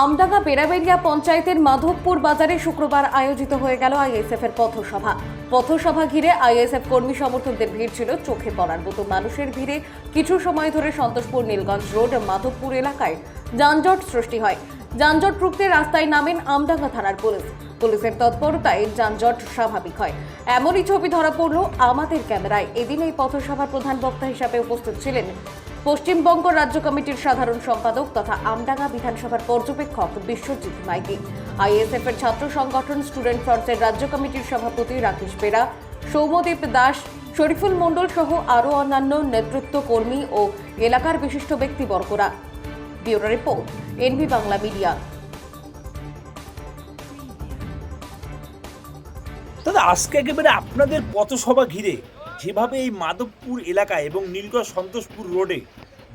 আমডাঙ্গা বেড়াবেড়িয়া পঞ্চায়েতের মাধবপুর বাজারে শুক্রবার আয়োজিত হয়ে গেল আইএসএফ এর পথসভা। পথসভা ঘিরে আইএসএফ কর্মী সমর্থকদের ভিড় ছিল, চোখে পড়ার মতো মানুষের ভিড়ে। কিছু সময় ধরে সন্তোষপুর, নীলগঞ্জ রোড, মাধবপুর এলাকায় যানজট সৃষ্টি হয়। যানজট রুখতে রাস্তায় নামেন আমডাঙ্গা থানার পুলিশ। পুলিশের তৎপরতায় যানজট স্বাভাবিক হয়। এমনই ছবি ধরা পড়ল আমাদের ক্যামেরায়। এদিন এই পথসভার প্রধান বক্তা হিসাবে উপস্থিত ছিলেন পশ্চিমবঙ্গ রাজ্য কমিটির সাধারণ সম্পাদক তথা আমডাঙ্গা বিধানসভার পর্যবেক্ষক বিশ্বজিৎ মাইতি। আইএসএফ এর ছাত্র সংগঠন স্টুডেন্ট ফ্রন্টের রাজ্য কমিটির সভাপতি রাকেশ বেরা সৌমদীপ দাস, শরীফুল মণ্ডল সহ আরও অন্যান্য নেতৃত্ব কর্মী ও এলাকার বিশিষ্ট ব্যক্তিবর্গরা। Bureau report NV Bangla media. দাদা, আজকে একেবারে আপনাদের পথসভা ঘিরে যেভাবে এই মাধবপুর এলাকায় এবং নীলগড় সন্তোষপুর রোডে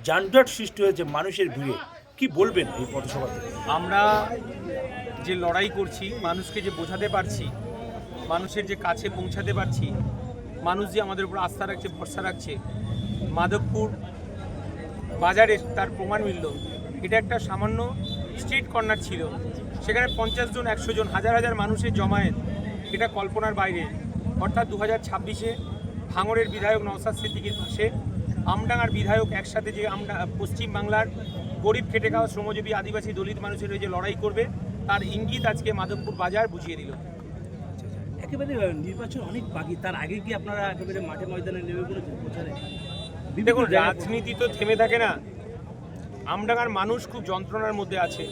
যানজট সৃষ্টি হয়েছে মানুষের ভিড়ে, কি বলবেন এই পথসভাতে আমরা যে লড়াই করছি, মানুষকে যে বোঝাতে পারছি, মানুষের যে কাছে পৌঁছাতে পারছি, মানুষ যে আমাদের উপর আস্থা রাখছে, ভরসা রাখছে, মাধবপুর বাজারে তার প্রমাণ মিলল। এটা একটা সামান্য স্ট্রিট কর্নার ছিল, সেখানে পঞ্চাশ জন, একশো জন, হাজার হাজার মানুষের জমায়েত, এটা কল্পনার বাইরে। অর্থাৎ দু হাজার ছাব্বিশে ভাঙড়ের বিধায়ক নওসাদ সিদ্দিকির পাশে আমডাঙ্গার বিধায়ক একসাথে যে আমডা পশ্চিম বাংলার গরিব খেটে খাওয়া শ্রমজীবী আদিবাসী দলিত মানুষের যে লড়াই করবে তার ইঙ্গিত আজকে মাধবপুর বাজার বুঝিয়ে দিল। একেবারে নির্বাচন অনেক বাকি। তার আগে কি আপনারা একেবারে মাঠে ময়দানে নেমে পড়েছেন প্রচারে? দেখুন রাজনীতি তো থেমে থাকে না। আমডাঙ্গার মানুষ খুব যন্ত্রণার মধ্যে আছে।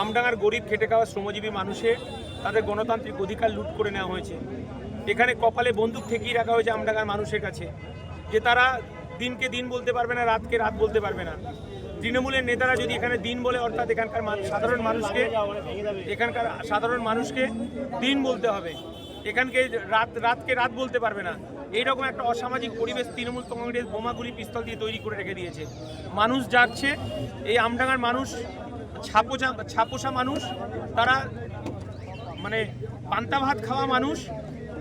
আমডাঙ্গার গরিব খেটে খাওয়া শ্রমজীবী মানুষের তাদের গণতান্ত্রিক অধিকার লুট করে নেওয়া হয়েছে। এখানে কপালে বন্দুক ঠেকিয়ে রাখা হয়েছে আমডাঙ্গার মানুষের কাছে, যে তারা দিনকে দিন বলতে পারবে না, রাতকে রাত বলতে পারবে না। তৃণমূলের নেতারা যদি এখানে দিন বলে, অর্থাৎ এখানকার সাধারণ মানুষকে, এখানকার সাধারণ মানুষকে দিন বলতে হবে। এখানকে রাত, রাতকে রাত বলতে পারবে না। এইরকম একটা অসামাজিক পরিবেশ তৃণমূল কংগ্রেস বোমাগুলি পিস্তল দিয়ে তৈরি করে রেখে দিয়েছে। মানুষ যাচ্ছে এই আমডাঙ্গার মানুষ ছাপোষা ছাপোষা মানুষ, তারা মানে পান্তা ভাত খাওয়া মানুষ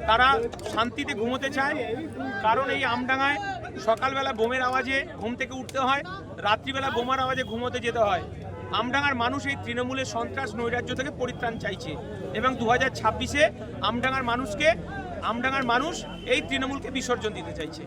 তারা শান্তিতে ঘুমোতে চায়। কারণ এই আমডাঙায় সকালবেলা বোমের আওয়াজে ঘুম থেকে উঠতে হয়, রাত্রিবেলা বোমার আওয়াজে ঘুমোতে যেতে হয়। আমডাঙার মানুষ এই তৃণমূলের সন্ত্রাস নৈরাজ্য থেকে পরিত্রাণ চাইছে এবং দু হাজার ছাব্বিশে আমডাঙার মানুষকে আমডাঙার মানুষ এই তৃণমূলকে বিসর্জন দিতে চাইছে।